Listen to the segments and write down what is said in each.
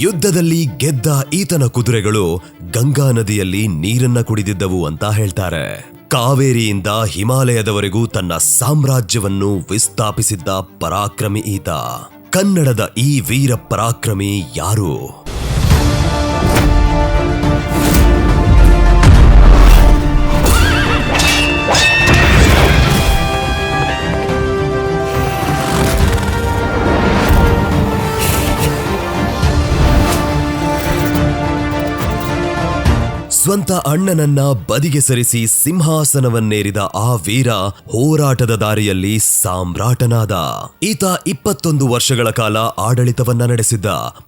ಯುದ್ಧದಲ್ಲಿ ಗೆದ್ದ ಈತನ ಕುದುರೆಗಳು ಗಂಗಾ ನದಿಯಲ್ಲಿ ನೀರನ್ನ ಕುಡಿದಿದ್ದವು ಅಂತ ಹೇಳ್ತಾರೆ. ಕಾವೇರಿಯಿಂದ ಹಿಮಾಲಯದವರೆಗೂ ತನ್ನ ಸಾಮ್ರಾಜ್ಯವನ್ನು ವಿಸ್ಥಾಪಿಸಿದ್ದ ಪರಾಕ್ರಮಿ ಈತ. ಕನ್ನಡದ ಈ ವೀರ ಪರಾಕ್ರಮಿ ಯಾರು? ಸ್ವಂತ ಅಣ್ಣನನ್ನ ಬದಿಗೆ ಸರಿಸಿ ಸಿಂಹಾಸನವನ್ನೇರಿದ ಆ ವೀರ ಹೋರಾಟದ ದಾರಿಯಲ್ಲಿ ಸಾಮ್ರಾಟನಾದ. ಈತ ಇಪ್ಪತ್ತೊಂದು ವರ್ಷಗಳ ಕಾಲ ಆಡಳಿತವನ್ನ ನಡೆಸಿದ್ದ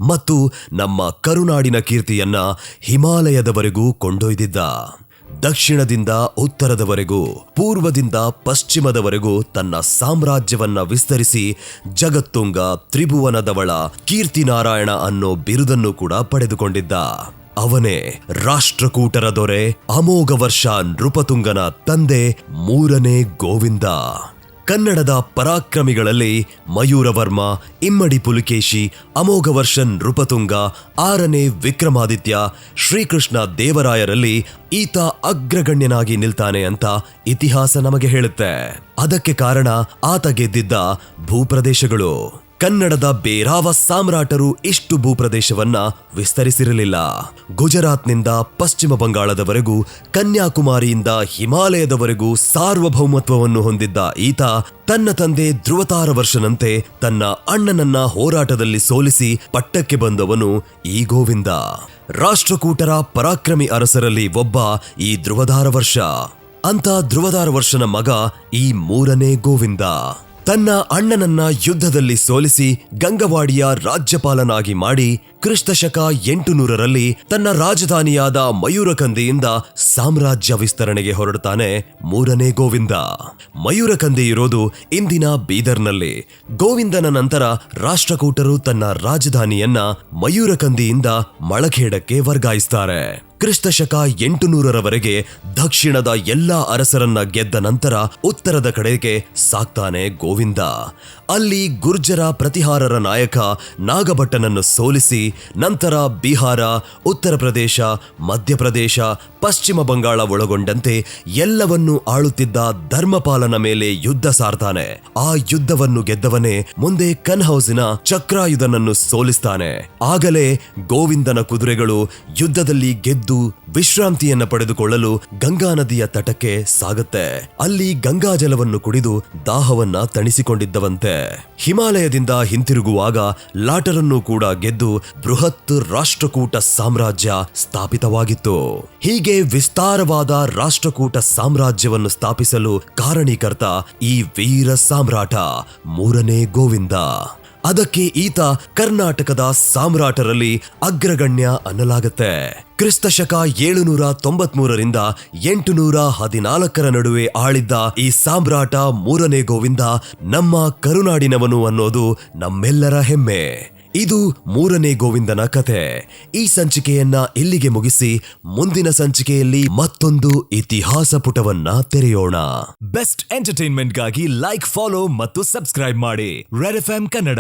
ಮತ್ತು ನಮ್ಮ ಕರುನಾಡಿನ ಕೀರ್ತಿಯನ್ನ ಹಿಮಾಲಯದವರೆಗೂ ಕೊಂಡೊಯ್ದಿದ್ದ. ದಕ್ಷಿಣದಿಂದ ಉತ್ತರದವರೆಗೂ, ಪೂರ್ವದಿಂದ ಪಶ್ಚಿಮದವರೆಗೂ ತನ್ನ ಸಾಮ್ರಾಜ್ಯವನ್ನ ವಿಸ್ತರಿಸಿ ಜಗತ್ತುಂಗ ತ್ರಿಭುವನದವಳ ಕೀರ್ತಿನಾರಾಯಣ ಅನ್ನೋ ಬಿರುದನ್ನು ಕೂಡ ಪಡೆದುಕೊಂಡಿದ್ದ. ಅವನೇ ರಾಷ್ಟ್ರಕೂಟರ ದೊರೆ ಅಮೋಘ ವರ್ಷ ನೃಪತುಂಗನ ತಂದೆ ಮೂರನೇ ಗೋವಿಂದ. ಕನ್ನಡದ ಪರಾಕ್ರಮಿಗಳಲ್ಲಿ ಮಯೂರವರ್ಮ, ಇಮ್ಮಡಿ ಪುಲಿಕೇಶಿ ಅಮೋಘವರ್ಷನ್ ವರ್ಷ ನೃಪತುಂಗ, ಆರನೇ ವಿಕ್ರಮಾದಿತ್ಯ, ಶ್ರೀಕೃಷ್ಣ ದೇವರಾಯರಲ್ಲಿ ಈತ ಅಗ್ರಗಣ್ಯನಾಗಿ ನಿಲ್ತಾನೆ ಅಂತ ಇತಿಹಾಸ ನಮಗೆ ಹೇಳುತ್ತೆ. ಅದಕ್ಕೆ ಕಾರಣ ಆತ ಗೆದ್ದಿದ್ದ ಭೂಪ್ರದೇಶಗಳು. ಕನ್ನಡದ ಬೇರಾವ ಸಾಮ್ರಾಟರು ಇಷ್ಟು ಭೂಪ್ರದೇಶವನ್ನ ವಿಸ್ತರಿಸಿರಲಿಲ್ಲ. ಗುಜರಾತ್ನಿಂದ ಪಶ್ಚಿಮ ಬಂಗಾಳದವರೆಗೂ, ಕನ್ಯಾಕುಮಾರಿಯಿಂದ ಹಿಮಾಲಯದವರೆಗೂ ಸಾರ್ವಭೌಮತ್ವವನ್ನು ಹೊಂದಿದ್ದ ಈತ ತನ್ನ ತಂದೆ ಧ್ರುವತಾರ ವರ್ಷನಂತೆ ತನ್ನ ಅಣ್ಣನನ್ನ ಹೋರಾಟದಲ್ಲಿ ಸೋಲಿಸಿ ಪಟ್ಟಕ್ಕೆ ಬಂದವನು ಈ ಗೋವಿಂದ. ರಾಷ್ಟ್ರಕೂಟರ ಪರಾಕ್ರಮಿ ಅರಸರಲ್ಲಿ ಒಬ್ಬ ಈ ಧ್ರುವಧಾರ ವರ್ಷ ಅಂತ ಧ್ರುವಧಾರ ವರ್ಷನ ಮಗ ಈ ಮೂರನೇ ಗೋವಿಂದ. ತನ್ನ ಅಣ್ಣನನ್ನ ಯುದ್ಧದಲ್ಲಿ ಸೋಲಿಸಿ ಗಂಗವಾಡಿಯ ರಾಜ್ಯಪಾಲನಾಗಿ ಮಾಡಿ ಕ್ರಿಸ್ತಶಕ ಎಂಟುನೂರರಲ್ಲಿ ತನ್ನ ರಾಜಧಾನಿಯಾದ ಮಯೂರಕಂದಿಯಿಂದ ಸಾಮ್ರಾಜ್ಯ ವಿಸ್ತರಣೆಗೆ ಹೊರಡುತ್ತಾನೆ ಮೂರನೇ ಗೋವಿಂದ. ಮಯೂರಕಂದಿ ಇರೋದು ಇಂದಿನ ಬೀದರ್ನಲ್ಲಿ. ಗೋವಿಂದನ ನಂತರ ರಾಷ್ಟ್ರಕೂಟರು ತನ್ನ ರಾಜಧಾನಿಯನ್ನ ಮಯೂರಕಂದಿಯಿಂದ ಮಳಖೇಡಕ್ಕೆ ವರ್ಗಾಯಿಸ್ತಾರೆ. ಕ್ರಿಸ್ತಶಕ ಶಕ ಎಂಟುನೂರರವರೆಗೆ ದಕ್ಷಿಣದ ಎಲ್ಲಾ ಅರಸರನ್ನ ಗೆದ್ದ ನಂತರ ಉತ್ತರದ ಕಡೆಗೆ ಸಾಕ್ತಾನೆ ಗೋವಿಂದ. ಅಲ್ಲಿ ಗುರ್ಜರ ಪ್ರತಿಹಾರರ ನಾಯಕ ನಾಗಭಟ್ಟನನ್ನು ಸೋಲಿಸಿ ನಂತರ ಬಿಹಾರ, ಉತ್ತರ ಪ್ರದೇಶ ಮಧ್ಯಪ್ರದೇಶ ಪಶ್ಚಿಮ ಬಂಗಾಳ ಒಳಗೊಂಡಂತೆ ಎಲ್ಲವನ್ನೂ ಆಳುತ್ತಿದ್ದ ಧರ್ಮಪಾಲನ ಮೇಲೆ ಯುದ್ಧ ಸಾರ್ತಾನೆ. ಆ ಯುದ್ಧವನ್ನು ಗೆದ್ದವನೇ ಮುಂದೆ ಕನ್ಹೌಸಿನ ಚಕ್ರಾಯುಧನನ್ನು ಸೋಲಿಸ್ತಾನೆ. ಆಗಲೇ ಗೋವಿಂದನ ಕುದುರೆಗಳು ಯುದ್ಧದಲ್ಲಿ ಗೆದ್ದು ವಿಶ್ರಾಂತಿಯನ್ನ ಪಡೆದುಕೊಳ್ಳಲು ಗಂಗಾ ನದಿಯ ತಟಕ್ಕೆ ಸಾಗುತ್ತೆ. ಅಲ್ಲಿ ಗಂಗಾ ಜಲವನ್ನು ಕುಡಿದು ದಾಹವನ್ನ ತಣಿಸಿಕೊಂಡಿದ್ದವಂತೆ. ಹಿಮಾಲಯದಿಂದ ಹಿಂತಿರುಗುವಾಗ ಲಾಟರನ್ನು ಕೂಡ ಗೆದ್ದು ಬೃಹತ್ ರಾಷ್ಟ್ರಕೂಟ ಸಾಮ್ರಾಜ್ಯ ಸ್ಥಾಪಿತವಾಗಿತ್ತು. ಹೀಗೆ ವಿಸ್ತಾರವಾದ ರಾಷ್ಟ್ರಕೂಟ ಸಾಮ್ರಾಜ್ಯವನ್ನು ಸ್ಥಾಪಿಸಲು ಕಾರಣೀಕರ್ತ ಈ ವೀರ ಸಾಮ್ರಾಟ ಮೂರನೇ ಗೋವಿಂದ. ಅದಕ್ಕೆ ಈತ ಕರ್ನಾಟಕದ ಸಾಮ್ರಾಟರಲ್ಲಿ ಅಗ್ರಗಣ್ಯ ಅನ್ನಲಾಗತ್ತೆ. ಕ್ರಿಸ್ತಶಕ ಏಳುನೂರ ತೊಂಬತ್ಮೂರರಿಂದ ಎಂಟುನೂರ ಹದಿನಾಲ್ಕರ ನಡುವೆ ಆಳಿದ್ದ ಈ ಸಾಮ್ರಾಟ ಮೂರನೇ ಗೋವಿಂದ ನಮ್ಮ ಕರುನಾಡಿನವನು ಅನ್ನೋದು ನಮ್ಮೆಲ್ಲರ ಹೆಮ್ಮೆ. ಇದು ಮೂರನೇ ಗೋವಿಂದನ ಕಥೆ ಈ ಸಂಚಿಕೆಯನ್ನ ಇಲ್ಲಿಗೆ ಮುಗಿಸಿ ಮುಂದಿನ ಸಂಚಿಕೆಯಲ್ಲಿ ಮತ್ತೊಂದು ಇತಿಹಾಸ ಪುಟವನ್ನ ತೆರೆಯೋಣ. ಬೆಸ್ಟ್ ಎಂಟರ್ಟೈನ್ಮೆಂಟ್ಗಾಗಿ ಲೈಕ್, ಫಾಲೋ ಮತ್ತು ಸಬ್ಸ್ಕ್ರೈಬ್ ಮಾಡಿ. Red F Kannada.